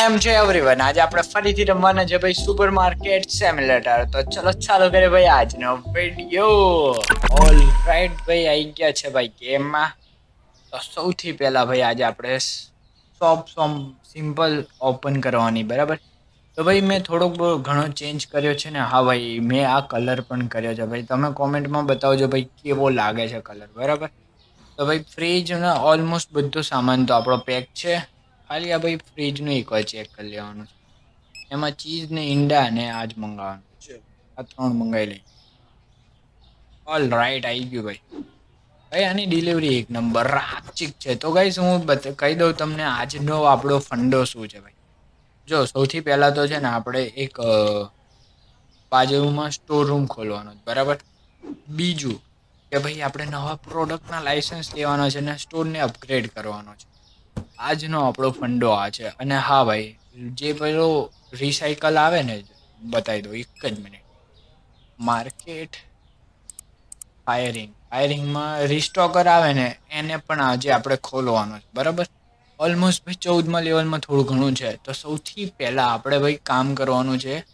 કેમ છે એવરીવન આજે આપણે ફરીથી રમવાના છે ભાઈ સુપર માર્કેટ સેમ્યુલેટર તો ચલો ચાલો કરે ભાઈ આજનો વીડિયો ઓલ રાઈટ ભાઈ આવી ગયા છે ભાઈ ગેમમાં તો સૌથી પહેલાં ભાઈ આજે આપણે શોપ સોમ સિમ્પલ ઓપન કરવાની, બરાબર? તો ભાઈ મેં થોડોક ઘણો ચેન્જ કર્યો છે ને, હા ભાઈ, મેં આ કલર પણ કર્યો છે ભાઈ. તમે કોમેન્ટમાં બતાવજો ભાઈ, કેવો લાગે છે કલર બરાબર? તો ભાઈ ફ્રીજ ઓલમોસ્ટ બધો સામાન તો આપણો પેક છે. ખાલી આ ભાઈ ફ્રીજનું એકવાર ચેક કરી લેવાનું છે. એમાં ચીઝ ને ઈંડા ને આજ મંગાવવાનું. છે. આ ત્રણ મંગાવી લઈ ઓલ રાઈટ આવી ગયું ભાઈ. ભાઈ આની ડિલિવરી એક નંબર રાચિક છે. તો ગાઈસ હું કહી દઉં તમને આજનો આપણો ફંડો શું છે ભાઈ? જો સૌથી પહેલાં તો છે ને આપણે એક બાજુમાં સ્ટોર રૂમ ખોલવાનો છે, બરાબર? બીજું કે ભાઈ આપણે નવા પ્રોડક્ટના લાઇસન્સ લેવાનો છે ને સ્ટોરને અપગ્રેડ કરવાનો છે. આજનો આપણો ફંડો આ છે. અને હા ભાઈ, જે પેલો રિસાયકલ આવે ને, બતાવી દો એક જ મિનિટ માર્કેટ ફાયરિંગ ફાયરિંગમાં રિસ્ટોકર આવે ને, એને પણ આજે આપણે ખોલવાનો છે. બરાબર? ઓલમોસ્ટ ભાઈ ચૌદમાં લેવલમાં થોડું ઘણું છે. તો સૌથી પહેલાં આપણે ભાઈ કામ કરવાનું છે,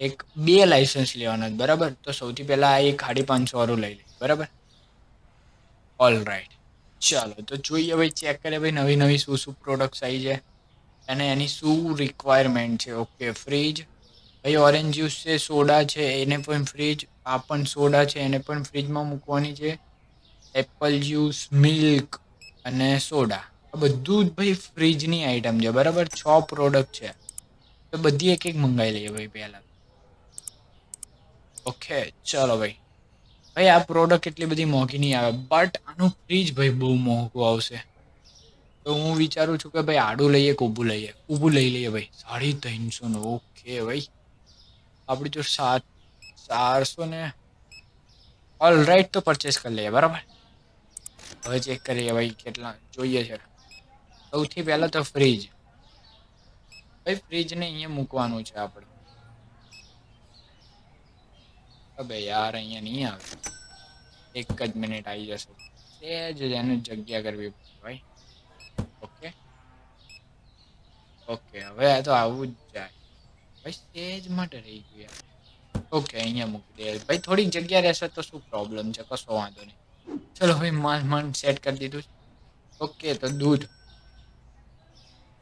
એક બે લાઇસન્સ લેવાના છે. બરાબર? તો સૌથી પહેલાં એક સાડી પાંચસો વાળું લઈ લઈએ બરાબર? ઓલ રાઈટ ચાલો, તો જોઈએ ભાઈ ચેક કરીએ ભાઈ નવી નવી શું શું પ્રોડક્ટ્સ આવી છે. અને એની શું રિક્વાયરમેન્ટ છે? ઓકે ફ્રીજ ભાઈ ઓરેન્જ જ્યુસ છે, સોડા છે, એને પણ ફ્રીજ આ પણ સોડા છે, એને પણ ફ્રીજમાં મૂકવાની છે. એપલ જ્યુસ મિલ્ક અને સોડા. આ બધું જ ભાઈ ફ્રીજની આઈટમ છે, બરાબર? છ પ્રોડક્ટ છે. તો બધી એક એક મંગાવી લઈએ ભાઈ પહેલાં. ઓકે ચલો ભાઈ. ભાઈ, આ પ્રોડક્ટ એટલી બધી મોંઘી નહીં આવે. બટ આનું ફ્રીજ ભાઈ બહુ મોંઘું આવશે. તો હું વિચારું છું કે ભાઈ આડું લઈએ કે ઊભું લઈએ? ઊભું લઈ લઈએ ભાઈ. સાડી ત્રણસોનું ઓકે ભાઈ. આપણી જો સાત ચારસો ને ઓલ રાઈટ તો પરચેસ કરી લઈએ, બરાબર? હવે ચેક કરીએ ભાઈ કેટલા જોઈએ છે. સૌથી પહેલાં તો ફ્રીજ ભાઈ ફ્રીજને અહીંયા મૂકવાનું છે આપણે. અબે યાર, અહીંયા નહીં આવે. એક જ મિનિટ આવી જશે. સહેજ જ એને જગ્યા કરવી ભાઈ. ઓકે ઓકે હવે આ તો આવું જ જાય. ભાઈ સ્ટેજ માટે રહી ગયું યાર. ઓકે અહીંયા મૂકી દે. ભાઈ, થોડીક જગ્યા રહેશે તો શું પ્રોબ્લેમ છે? કશો વાંધો નહીં. ચલો ભાઈ માન માન સેટ કરી દીધું. ઓકે તો દૂધ.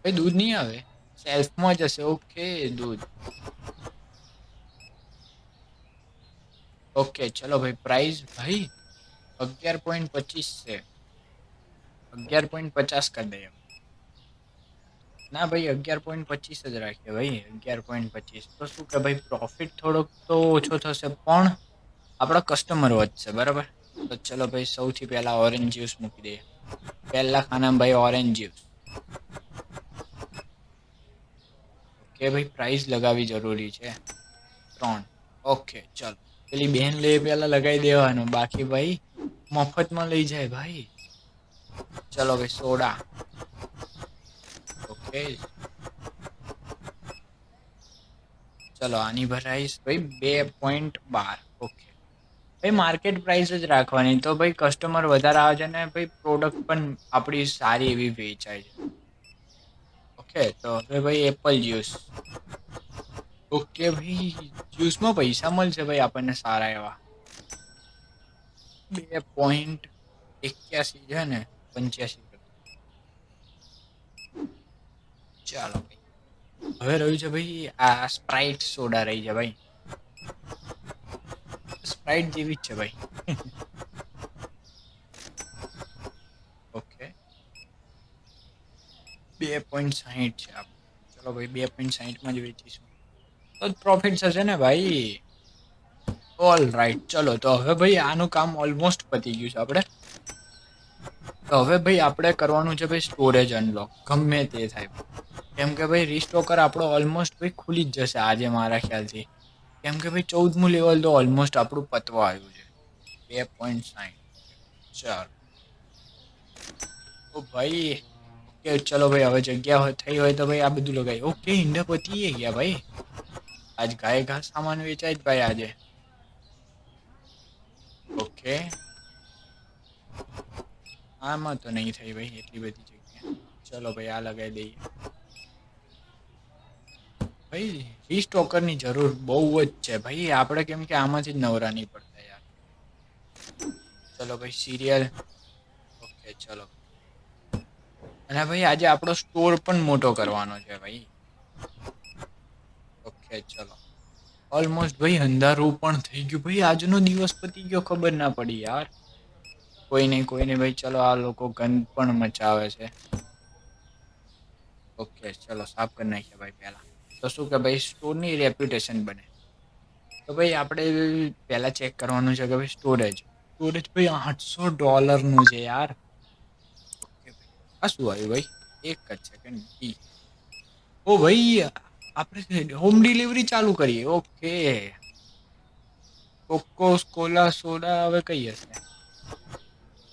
ભાઈ, દૂધ નહીં આવે? સેલ્ફમાં જશે ઓકે દૂધ. ઓકે, ચલો ભાઈ પ્રાઇસ ભાઈ અગિયાર પોઈન્ટ પચીસ છે. અગિયાર પોઈન્ટ પચાસ કરી દઈએ. ના ભાઈ, અગિયાર પોઈન્ટ પચીસ જ રાખીએ ભાઈ, અગિયાર પોઈન્ટ પચીસ. તો શું કે ભાઈ પ્રોફિટ થોડોક તો ઓછો થશે, પણ આપણા કસ્ટમર વધશે, બરાબર? તો ચલો ભાઈ, સૌથી પહેલાં ઓરેન્જ જ્યુસ મૂકી દઈએ. પહેલા ખાનામાં ભાઈ ઓરેન્જ જ્યુસ ઓકે ભાઈ પ્રાઇસ લગાવવી જરૂરી છે. ત્રણ. ઓકે, ચલો. પેલી બેન લે પેલા લગાવી દેવાનું. બાકી ભાઈ, મફતમાં લઈ જાય ભાઈ. ચલો ભાઈ, સોડા. ઓકે. ચલો, આની ભરાઈશ ભાઈ બે પોઈન્ટ બાર. ઓકે. ભાઈ માર્કેટ પ્રાઇસ જ રાખવાની. તો ભાઈ કસ્ટમર વધારે આવે છે ને ભાઈ પ્રોડક્ટ પણ આપણી સારી એવી વેચાય છે. ઓકે, તો હવે ભાઈ એપલ જ્યુસ ઓકે ભાઈ જ્યુસમાં પૈસા મળશે ભાઈ આપણને સારા એવા. બે પોઈન્ટ એક્યાસી છે ને, પંચ્યાસી ચાલો ભાઈ. હવે રહ્યું છે ભાઈ આ સ્પ્રાઇટ સોડા રહી છે ભાઈ. સ્પ્રાઇટ જેવી જ છે ભાઈ. ઓકે બે પોઈન્ટ સાહીઠ છે આપણે ચલો ભાઈ, બે પોઈન્ટ સાહીઠમાં જ વેચીશું. તો પ્રોફિટ થશે ને ભાઈ? ઓલ રાઈટ ચલો, તો હવે ભાઈ આનું કામ ઓલમોસ્ટ પતી ગયું છે આપણે. તો હવે ભાઈ આપણે કરવાનું છે ભાઈ સ્ટોરેજ અનલોક ગમે તે થાય. કેમ કે ભાઈ રિસ્ટોકર આપણો ઓલમોસ્ટ ભાઈ ખુલી જ જશે આજે મારા ખ્યાલથી. કેમ કે ભાઈ ચૌદમું લેવલ તો ઓલમોસ્ટ આપણું પતવા આવ્યું છે. બે પોઈન્ટ સાઠ ચાલો. ઓ ભાઈ ઓકે ચલો ભાઈ, હવે જગ્યા થઈ હોય તો ભાઈ આ બધું લગાવી ઓકે ઈંડા પતી ગયા ભાઈ. આજ ગાય ઘાસ સામાન વેચાય જ ભાઈ આજે. ઓકે. આમાં તો નહીં થઈ ભાઈ, એટલી બધી જગ્યા. ચલો ભાઈ, આ લગાવી દઈએ. ભાઈ, રીસ્ટોકરની જરૂર બહુ જ છે ભાઈ. આપણે કેમ કે આમાંથી જ નવરા નહીં પડતા યાર. ચલો ભાઈ, સિરિયલ. ઓકે, ચલો. અને ભાઈ, આજે આપણો સ્ટોર પણ મોટો કરવાનો છે ભાઈ. ઓકે ચલો. ઓલમોસ્ટ ભાઈ અંધારું પણ થઈ ગયું. ભાઈ આજનો દિવસ પતી ગયો ખબર ના પડી યાર. કોઈ નહીં કોઈ નહીં. ભાઈ ચલો આ લોકો ગંદ પણ મચાવે છે. ઓકે ચલો સાફ કરી નાખીએ ભાઈ પહેલાં. તો શું કે ભાઈ સ્ટોરની રેપ્યુટેશન બને. તો ભાઈ આપણે પહેલાં ચેક કરવાનું છે કે ભાઈ સ્ટોરેજ સ્ટોરેજ ભાઈ આઠસો ડોલરનું છે યાર. આ શું આવ્યું ભાઈ? એક જ સેકન્ડ ઈ. ઓ ભાઈ આપણે હોમ ડિલિવરી ચાલુ કરીએ ઓકે કોકો કોલા સોડા હવે કઈ હશે?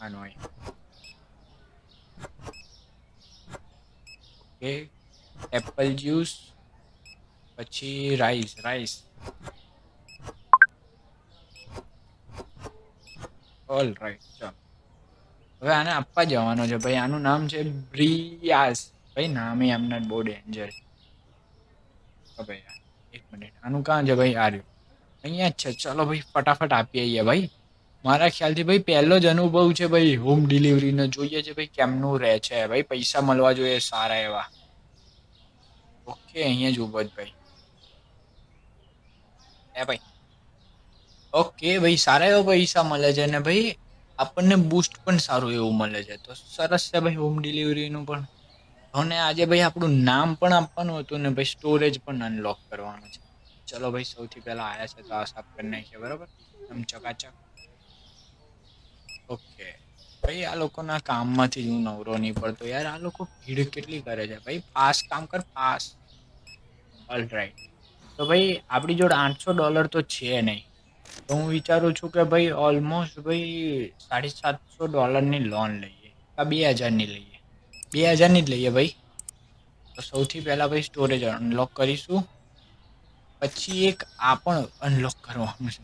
આનો ઓકે એપલ જ્યુસ પછી રાઈસ રાઈસ ઓલ રાઈટ ચાલો. હવે આને આપવા જવાનો છે, ભાઈ. આનું નામ છે બ્રિયાસ ભાઈ, નામે એમના બહુ ડેન્જર છે. ભાઈ એક મિનિટ. આનું કાં છે ભાઈ આર્યું? અહીંયા જ છે. ચલો ભાઈ, ફટાફટ આપી આવીએ ભાઈ. મારા ખ્યાલથી ભાઈ પહેલો જ અનુભવ છે ભાઈ હોમ ડિલિવરીનો જોઈએ છે ભાઈ કેમનું રહે છે ભાઈ. પૈસા મળવા જોઈએ સારા એવા. ઓકે, અહીંયા જ ઊભો જ ભાઈ. એ ભાઈ. ઓકે, ભાઈ, સારા એવા પૈસા મળે છે ને ભાઈ, આપણને બૂસ્ટ પણ સારું એવું મળે છે. તો સરસ છે ભાઈ હોમ ડિલિવરીનું પણ. અને આજે ભાઈ આપણું નામ પણ આપવાનું હતું ને ભાઈ સ્ટોરેજ પણ અનલોક કરવાનું છે. ચલો ભાઈ, સૌથી પહેલા આયા છે તો આ સાફ કરી નાખીએ, બરાબર? આમ ચકાચક. ઓકે. ભાઈ, આ લોકોના કામમાંથી જ હું નવરો નહીં પડતો યાર. આ લોકો ભીડ કેટલી કરે છે? ભાઈ ફાસ્ટ કામ કર ફાસ્ટ ઓલ રાઈટ તો ભાઈ, આપણી જોડે આઠસો ડોલર તો છે નહીં. તો હું વિચારું છું કે ભાઈ ઓલમોસ્ટ ભાઈ સાડી સાતસો ડોલરની લોન લઈએ. આ બે હજારની લઈએ. બે હજારની જ લઈએ ભાઈ. સૌથી પહેલાં ભાઈ સ્ટોરેજ અનલોક કરીશું. પછી એક આ પણ અનલોક કરવાનું છે.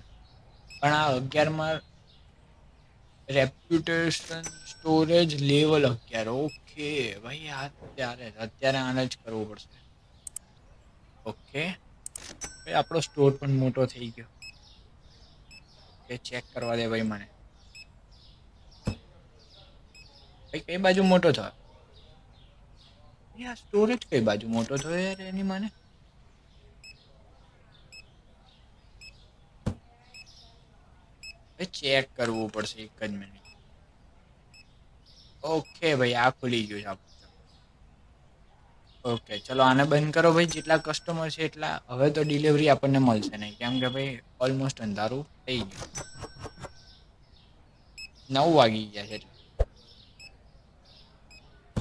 પણ આ અગિયારમાં રેપ્યુટેશન સ્ટોરેજ લેવલ અગિયાર. ઓકે ભાઈ આ ત્યારે અત્યારે આને જ કરવું પડશે. ઓકે ભાઈ, આપણો સ્ટોર પણ મોટો થઈ ગયો. એ ચેક કરવા દે ભાઈ મને. ભાઈ, કઈ બાજુ મોટો થયો? યાર સ્ટોરેજ કઈ બાજુ? મોટો થયો યાર એની મને. ચેક કરવું પડશે એક જ મિનિટ ઓકે ભાઈ, આ ખુલી ગયું છે. ઓકે ચલો, આને બંધ કરો ભાઈ, જેટલા કસ્ટમર છે એટલા. હવે તો ડિલિવરી આપણને મળશે નહીં. કેમ કે ભાઈ ઓલમોસ્ટ અંધારું થઈ ગયું. નવ વાગી ગયા છે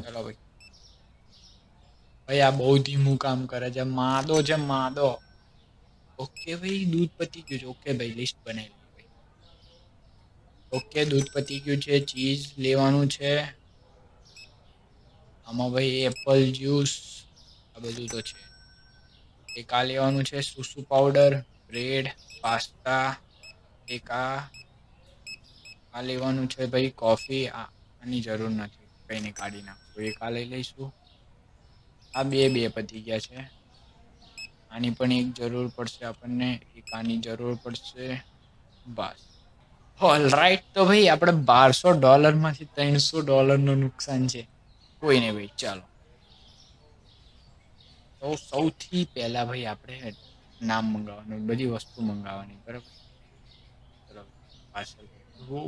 ચલો ભાઈ. ભાઈ, આ બહુ ધીમું કામ કરે છે. માદો છે, માદો. ઓકે ભાઈ, દૂધ પતી ગયું છે. ઓકે ભાઈ લિસ્ટ બનાવી ભાઈ. ઓકે, દૂધ પતી ગયું છે ચીઝ લેવાનું છે. આમાં ભાઈ એપલ જ્યુસ આ બધું તો છે. એક આ લેવાનું છે સુસુ પાવડર બ્રેડ પાસ્તા એક આ. લેવાનું છે ભાઈ કોફી આની જરૂર નથી. કંઈને કાઢી નાખું. એક આ લઈ લઈશું. આ બે બે પતી ગયા છે. આની પણ એક જરૂર પડશે આપણને, એક આની જરૂર પડશે. બસ. ઓલ રાઈટ તો ભાઈ આપણે બારસો ડોલરમાંથી ત્રણસો ડોલરનું નુકસાન છે. કોઈ નહીં ભાઈ, ચાલો. તો સૌથી પહેલા ભાઈ આપણે નામ મંગાવવાનું, બધી વસ્તુ મંગાવવાની, બરાબર?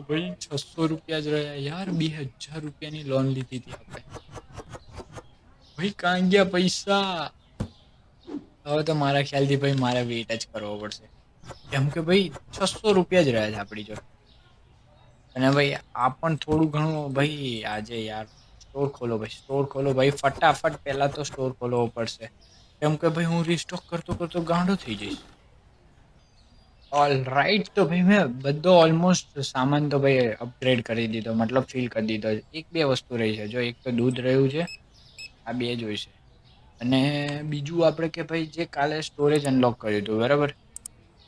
ભાઈ, છસો રૂપિયા જ રહ્યા. યાર, બે હજાર રૂપિયાની લોન લીધી હતી આપણે. ભાઈ, કાં ગયા પૈસા? હવે તો મારા ખ્યાલથી ભાઈ, મારે વેટ જ કરવો પડશે. કેમ કે ભાઈ, છસો રૂપિયા જ રહ્યા છે આપણી જોડે. અને ભાઈ, આ પણ થોડું ઘણું, ભાઈ, આજે યાર સ્ટોર ખોલો ભાઈ સ્ટોર ખોલો ભાઈ, ફટાફટ પહેલાં તો સ્ટોર ખોલવો પડશે. કેમ કે ભાઈ, હું રીસ્ટોક કરતો કરતો ગાંડો થઈ જઈશ. ઓલ રાઈટ તો ભાઈ, મેં બધો ઓલમોસ્ટ સામાન તો ભાઈ અપગ્રેડ કરી દીધો, મતલબ ફિલ કરી દીધો. એક બે વસ્તુ રહી છે. જો એક તો દૂધ રહ્યું છે આ બે જોઈશે અને બીજું આપણે કે ભાઈ જે કાલે સ્ટોરેજ અનલોક કર્યું હતું, બરાબર?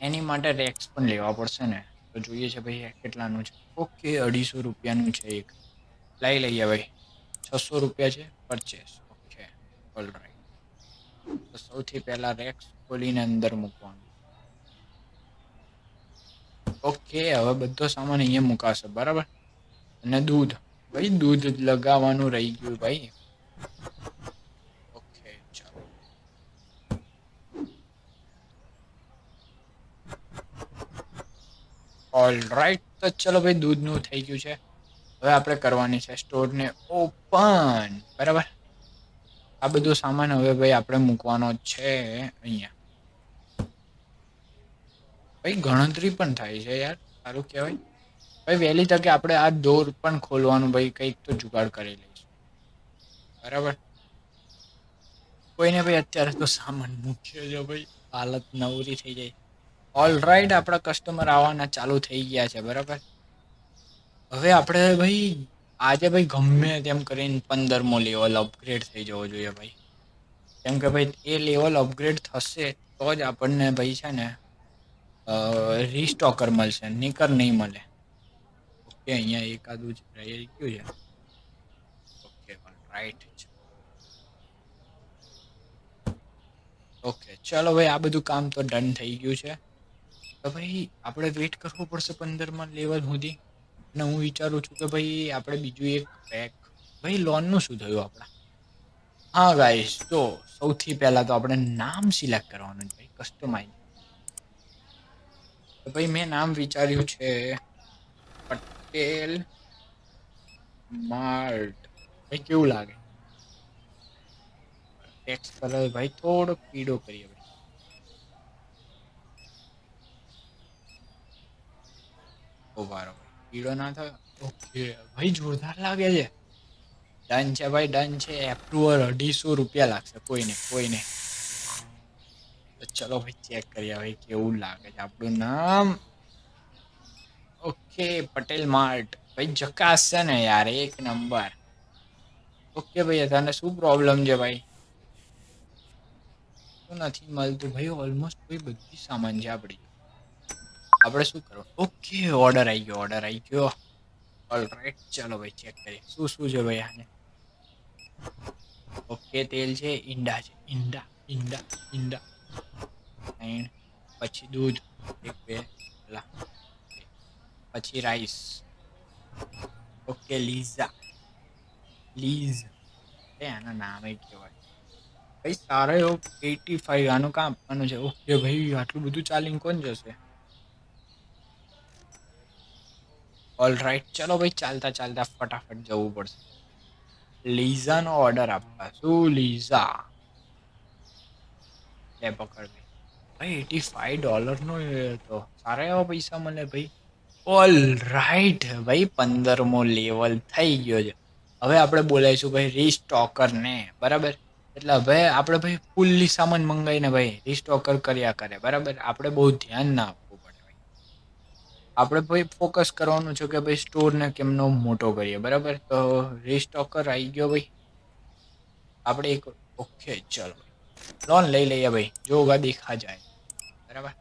એની માટે રેક્સ પણ લેવા પડશે ને. તો જોઈએ છે ભાઈ કેટલાનું છે. ઓકે, અઢીસો રૂપિયાનું છે એક. લઈ લઈએ ભાઈ. છસો રૂપિયા છે પરચેસ ઓકે ઓલ રાઈટ સૌથી પહેલા રેક્સ ખોલીને અંદર મૂકવાનું. ઓકે, હવે બધો સામાન અહીંયા મુકાશે, બરાબર? અને દૂધ. ભાઈ, દૂધ લગાવવાનું રહી ગયું ભાઈ ઓકે ચાલો ઓલ રાઈટ તો ચલો ભાઈ, દૂધનું થઈ ગયું છે. હવે આપણે કરવાની છે સ્ટોરને ઓપન. બરાબર? આ બધો સામાન હવે ભાઈ આપણે મૂકવાનો છે અહીંયા. ભાઈ, ગણતરી પણ થાય છે યાર, સારું કહેવાય. ભાઈ, વહેલી તકે આપણે આ ડોર પણ ખોલવાનું, ભાઈ, કંઈક તો જુગાડ કરી લઈશું. બરાબર? કોઈને ભાઈ, અત્યારે તો સામાન મૂક્યો છે ભાઈ, હાલત નવરી થઈ જાય. ઓલ રાઈટ આપણા કસ્ટમર આવવાના ચાલુ થઈ ગયા છે, બરાબર? હવે આપણે ભાઈ, આજે ભાઈ ગમે તેમ કરીને પંદરમો લેવલ અપગ્રેડ થઈ જવો જોઈએ ભાઈ. કેમ કે ભાઈ, એ લેવલ અપગ્રેડ થશે તો જ આપણને ભાઈ છે ને રીસ્ટોકર મળશે, નીકર નહીં મળે. ઓકે, અહીંયા એકાદું જ રહી ગયું છે. ઓકે રાઈટ છે ઓકે, ચલો ભાઈ, આ બધું કામ તો ડન થઈ ગયું છે. તો ભાઈ, આપણે વેઇટ કરવું પડશે પંદરમાં લેવલ સુધી. અને હું વિચારું છું કે ભાઈ, આપણે બીજું એક પેક ભાઈ લોનનું શું થયું આપણા? હા ગાઈસ તો સૌથી પહેલા તો આપણે નામ સિલેક્ટ કરવાનું છે ભાઈ કસ્ટમાઇઝ તો ભાઈ, મેં નામ વિચાર્યું છે પટેલ માર્ટ. ભાઈ, કેવું લાગે? ટેક્સ કલર ભાઈ થોડો પીળો કરીએ. ભાઈ ઊભા રહો. ભાઈ પીળો ના થયો? ઓકે ભાઈ જોરદાર લાગે છે. ડન છે ભાઈ ડન છે. એપ્રુવલ અઢીસો રૂપિયા લાગશે. કોઈને કોઈને. તો ચલો ભાઈ ચેક કરીએ ભાઈ કેવું લાગે છે આપણું નામ. Okay Patel mart. ભાઈ જકાસ છે ને યાર એક નંબર. ઓકે ભાઈ તને શું પ્રોબ્લેમ છે ભાઈ? નથી મળતું. ભાઈ ઓલમોસ્ટ ભાઈ બધી સામાન છે આપણી. આપણે શું કરવું ઓકે ઓર્ડર આવી ગયો ઓર્ડર આવી ગયો. ઓલ રાઈટ ચાલો ભાઈ ચેક કરીએ. શું શું છે ભાઈ આને? ઓકે તેલ છે, ઈંડા છે. ઈંડા ઈંડા ઈંડા. પછી દૂધ. એક, બે પછી રાઈસ ઓકે લીઝા લીઝ એ આના નામે કહેવાય. ભાઈ સારો એવો એટી ફાઈવ આનું કામ આપવાનું છે. ઓકે ભાઈ, આટલું બધું ચાલીને કોણ જશે? ઓલ રાઈટ ચલો ભાઈ, ચાલતા ચાલતા ફટાફટ જવું પડશે. લીઝાનો ઓર્ડર આપવા. શું લીઝા? લે પકડ ભાઈ એટી ફાઈવ ડોલરનો તો સારા એવા પૈસા મળે ભાઈ. ઓલ રાઈટ ભાઈ, પંદરમો લેવલ થઈ ગયો છે. હવે આપણે બોલાવીશું ભાઈ રીસ્ટોકરને બરાબર? એટલે હવે આપણે ભાઈ ફૂલ્લી સામાન મંગાવીને ભાઈ રીસ્ટોકર કર્યા કરે. બરાબર? આપણે બહુ ધ્યાન ના આપણે ભાઈ ફોકસ કરવાનું છે કે ભાઈ સ્ટોરને કેમનો મોટો કરીએ, બરાબર? તો રીસ્ટોકર આવી ગયો ભાઈ. આપણે એક ઓકે ચલો. લોન લઈ લઈએ ભાઈ, જો હોગા દેખા જાય બરાબર?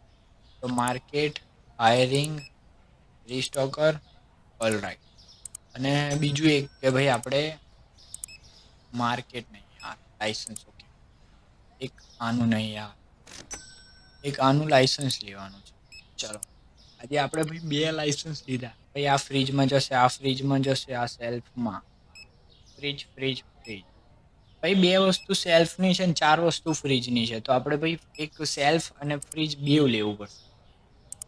તો market hiring restocker all right અને બીજું એક કે ભાઈ આપણે માર્કેટ નહીં યાર લાઇસન્સ ઓકે એક આનું નહીં યાર એક આનું લાઇસન્સ લેવાનું છે. ચલો. આજે આપણે ભાઈ બે લાઇસન્સ લીધા. ભાઈ આ ફ્રીજમાં જશે, આ ફ્રીજમાં જશે, આ સેલ્ફમાં ફ્રીજ ફ્રીજ ફ્રીજ ભાઈ બે વસ્તુ સેલ્ફની છે ને ચાર વસ્તુ ફ્રીજની છે. તો આપણે ભાઈ એક સેલ્ફ અને ફ્રીજ બેવ લેવું પડશે.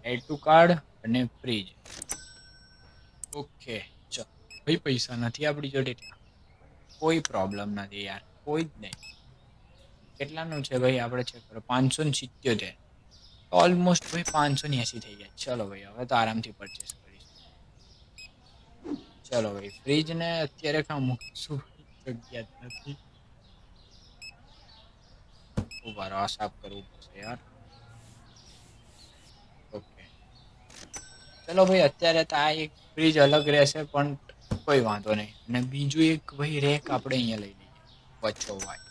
એડ ટુ કાર્ડ અને ફ્રીજ ઓકે ચલો. ભાઈ પૈસા નથી આપણી જોડે કોઈ પ્રોબ્લેમ નથી યાર. કોઈ જ નહીં. કેટલાનું છે ભાઈ આપણે ચેક કરો? પાંચસો ને સિત્યોતેર. ઓલમોસ્ટ ભાઈ પાંચસો ને એંસી થઈ ગયા ચલો ભાઈ હવે તો આરામથી પરચેસ કરીશું ચલો ભાઈ ફ્રીજને અત્યારે કાં મૂકશું. જગ્યા જ નથી. ઊભા રહો, આ સાફ કરવું પડશે યાર. ઓકે ચલો ભાઈ, અત્યારે તો આ એક ફ્રીજ અલગ રહેશે, પણ કોઈ વાંધો નહીં. અને બીજું એક ભાઈ રેક આપણે અહીંયા લઈ લઈએ. વચ્ચો વાચ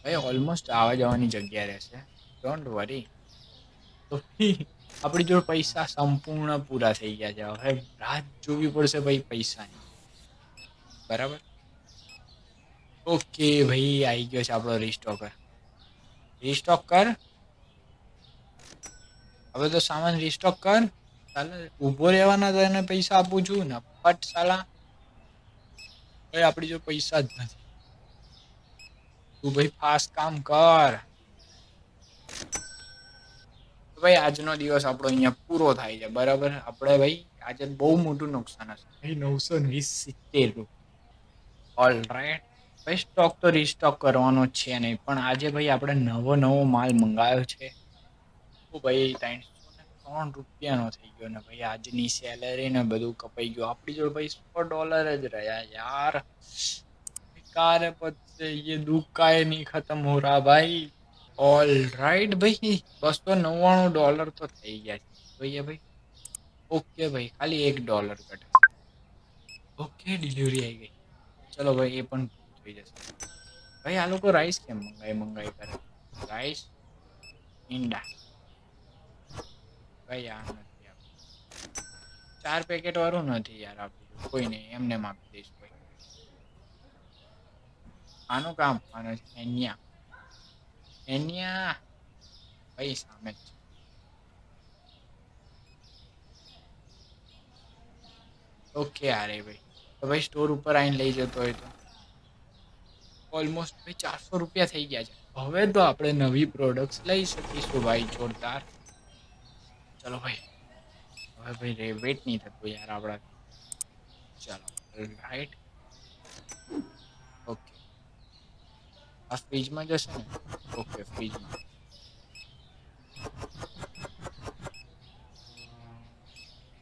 ભાઈ ઓલમોસ્ટ આવવા જવાની જગ્યા રહેશે. ડોન્ટ વરી આપણી જોડે પૈસા સંપૂર્ણ પૂરા થઈ ગયા છે. હવે રાત જોવી પડશે ભાઈ પૈસાની. બરાબર? ઓકે ભાઈ આવી ગયો છે આપણો રીસ્ટોકર રીસ્ટોક કર હવે તો સામાન રીસ્ટોક કર. ચાલે, ઊભો રહેવાના તો એને પૈસા આપું છું. ને ફટ સાલા. ભાઈ આપણી જો પૈસા જ નથી. તું ભાઈ ફાસ્ટ કામ કર. ભાઈ આજનો દિવસ આપણો અહીંયા પૂરો થાય છે બરાબર? આપણે ભાઈ આજે બહુ મોટું નુકસાન હશે. ભાઈ નવસો વીસ સિત્તેર ઓલ રાઈટ ભાઈ સ્ટોક તો રિસ્ટોક કરવાનો છે નહીં પણ આજે ભાઈ આપણે નવો નવો માલ મંગાવ્યો છે. તો ભાઈ ત્રણસો ને ત્રણ રૂપિયાનો થઈ ગયો ને ભાઈ આજની સેલરી ને બધું કપાઈ ગયું. આપણી જોડે ભાઈ સો ડોલર જ રહ્યા યાર. કારે પદ સે દુઃખ કાય નહીં ખતમ હો રહા ભાઈ. ઓલ રાઈટ ભાઈ. બસો નવ્વાણું ડોલર તો થઈ ગયા છે. જોઈએ ભાઈ. ઓકે ભાઈ, ખાલી એક ડોલર ઘટે ઓકે ડિલિવરી આવી ગઈ. ચલો ભાઈ, એ પણ થઈ જશે. ભાઈ, આ લોકો રાઈસ કેમ મંગાઈ મંગાઈ કરે? રાઈસ ઈંડા. ભાઈ, આ નથી ચાર પેકેટ વાળું નથી યાર આપ્યું કોઈ નહીં એમને એમ આપી દઈશ ભાઈ. આનું કામ, આનું છે એન્યા ભાઈ સામે છે ઓકે અરે ભાઈ તો ભાઈ સ્ટોર ઉપર આવીને લઈ જતો હોય તો. ઓલમોસ્ટ ભાઈ ચારસો રૂપિયા થઈ ગયા છે. હવે તો આપણે નવી પ્રોડક્ટ્સ લઈ શકીશું ભાઈ જોરદાર. ચલો ભાઈ હવે ભાઈ રે વેટ નહીં થતું યાર આપણા ચાલો રાઈટ ઓકે આ ફ્રીજમાં જશે ને? ઓકે ફ્રીજમાં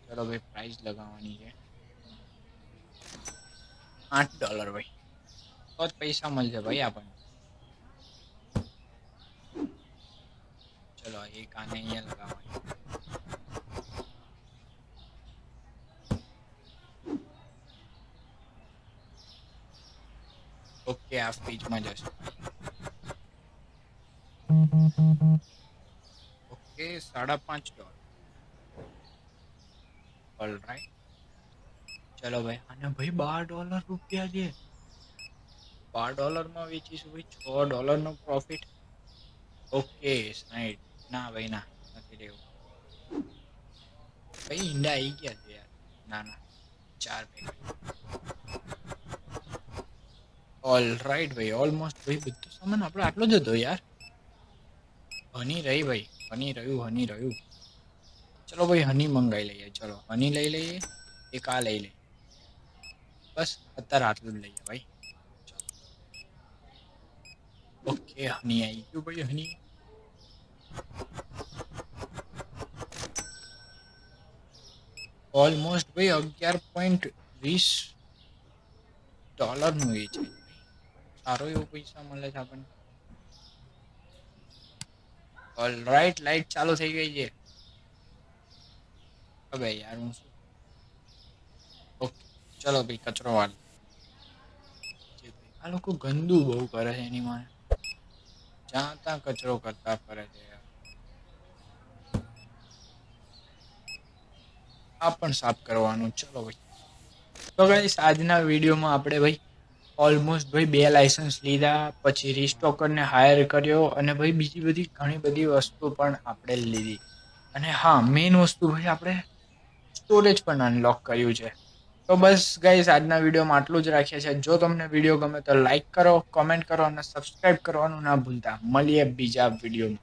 ચલો ભાઈ પ્રાઇસ લગાવવાની છે. આઠ ડોલર ભાઈ. તો જ પૈસા મળશે ભાઈ આપણને. ચલો, એક આને અહીંયા લગાવવાની. ઓકે આ ફ્રીજમાં જશે. ઓકે સાડા પાંચ ડોલર ઓલ રાઈટ ચલો ભાઈ. અને ભાઈ બાર ડોલર રૂપિયા છે બાર ડોલરમાં વેચીશું ભાઈ. છ ડોલરનો પ્રોફિટ ઓકે સાઈઠ. ના ભાઈ ના. નથી લેવું. ભાઈ ઈંડા આવી ગયા છે યાર. ના ના. ચાર પેકેટ ઓલ રાઈટ ભાઈ. ઓલમોસ્ટ ભાઈ બધો સામાન આપણે આટલો જ હતો યાર. હની રહી ભાઈ, હની રહ્યું હની રહ્યું. ચલો ભાઈ, હની મંગાવી લઈએ, ચલો. હની લઈ લઈએ, એક આ લઈ લઈએ. બસ, અત્યારે આટલું જ લઈએ ભાઈ. ઓકે, હની આવી ગયું ભાઈ, હની. ઓલમોસ્ટ ભાઈ, અગિયાર પોઈન્ટ વીસ ડોલરનું એ છે સારો એવો પૈસા મળે છે આપણને. ઓલ રાઈટ લાઈટ ચાલુ થઈ ગઈ છે. હવે યાર હું ઓકે ચલો ભાઈ, કચરો વાળ. આ લોકો ગંદુ બહુ કરે છે એની માં જ્યાં ત્યાં કચરો કરતા ફરે છે આ પણ સાફ કરવાનું, ચલો ભાઈ. તો ગાઈસ આજના વિડીયોમાં આપણે ભાઈ ઓલમોસ્ટ ભાઈ બે લાયસન્સ લીધા, પછી રિસ્ટોકરને હાયર કર્યો અને ભાઈ બીજી બધી ઘણી બધી વસ્તુ પણ આપણે લીધી. અને હા મેઇન વસ્તુ ભાઈ આપણે સ્ટોરેજ પણ અનલોક કર્યું છે. તો બસ ગાઈસ આજના વિડીયોમાં આટલું જ રાખીએ છીએ જો તમને વીડિયો ગમે તો લાઈક કરો કોમેન્ટ કરો અને સબસ્ક્રાઈબ કરવાનું ના ભૂલતા. મળીએ બીજા વિડીયોમાં